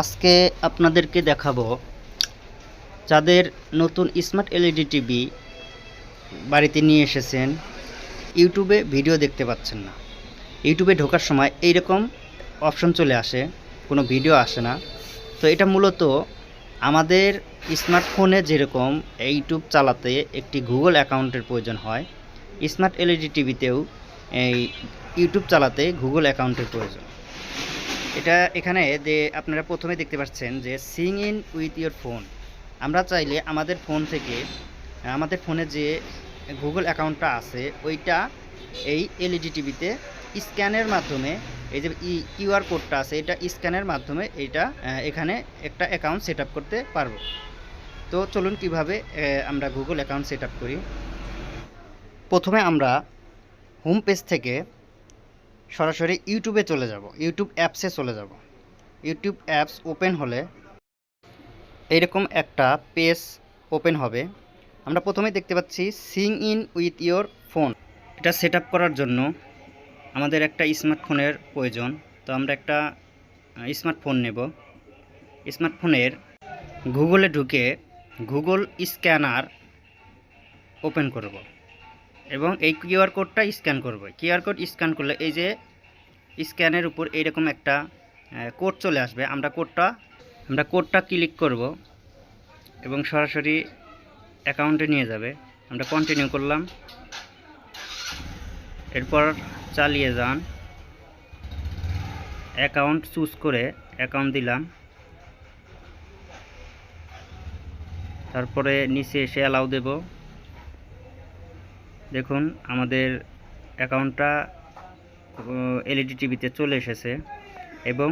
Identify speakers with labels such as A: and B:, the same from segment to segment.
A: আজকে আপনাদেরকে দেখাবো যাদের নতুন স্মার্ট এলইডি টিভি বাড়িতে নিয়ে এসেছেন, ইউটিউবে ভিডিও দেখতে পাচ্ছেন না। ইউটিউবে ঢোকার সময় এইরকম অপশন চলে আসে, কোনো ভিডিও আসে না। তো এটা মূলত আমাদের স্মার্টফোনে যেরকম ইউটিউব চালাতে একটি গুগল অ্যাকাউন্টের প্রয়োজন হয়, স্মার্ট এলইডি টিভিতেও এই ইউটিউব চালাতে গুগল অ্যাকাউন্টের প্রয়োজন। এটা এখানে যে আপনারা প্রথমে দেখতে পাচ্ছেন যে sign in with your phone. আমরা চাইলে আমাদের ফোন থেকে আমাদের ফোনে যে গুগল অ্যাকাউন্টটা আছে ওইটা এই এলইডি টিভিতে স্ক্যানের মাধ্যমে এই যে ই কিউআর কোডটা আছে এটা স্ক্যানের মাধ্যমে আহ, এখানে একটা অ্যাকাউন্ট সেট করতে পারব। তো চলুন কীভাবে আমরা গুগল অ্যাকাউন্ট সেট করি। প্রথমে আমরা হোম পেজ থেকে সরাসরি ইউটিউবে চলে যাব। ইউটিউব অ্যাপসে চলে যাব। ইউটিউব অ্যাপস ওপেন হলে এইরকম একটা পেজ ওপেন হবে। আমরা প্রথমে দেখতে পাচ্ছি sign in with your phone এটা সেট করার জন্য আমাদের একটা স্মার্টফোনের প্রয়োজন। তো আমরা একটা স্মার্টফোন নেব। স্মার্টফোনের গুগলে ঢুকে গুগল স্ক্যানার ওপেন করব। এবং এই কিউআর কোডটা স্ক্যান করব। কিউআর কোড স্ক্যান করলে এই যে স্ক্যানের উপর এইরকম একটা কোড চলে আসবে। আমরা কোডটা আমরা কোডটা ক্লিক করব এবং সরাসরি অ্যাকাউন্টে নিয়ে যাবে। আমরা কন্টিনিউ করলাম। এরপর চালিয়ে যান। অ্যাকাউন্ট চুজ করে অ্যাকাউন্ট দিলাম। তারপরে নিচে এসে অ্যালাউ দেব। দেখুন, আমাদের অ্যাকাউন্টটা এলইডি টিভিতে চলে এসেছে এবং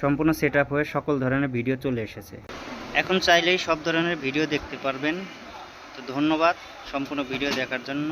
A: সম্পূর্ণ সেট হয়ে সকল ধরনের ভিডিও চলে এসেছে। এখন চাইলেই সব ধরনের ভিডিও দেখতে পারবেন। তো ধন্যবাদ সম্পূর্ণ ভিডিও দেখার জন্য।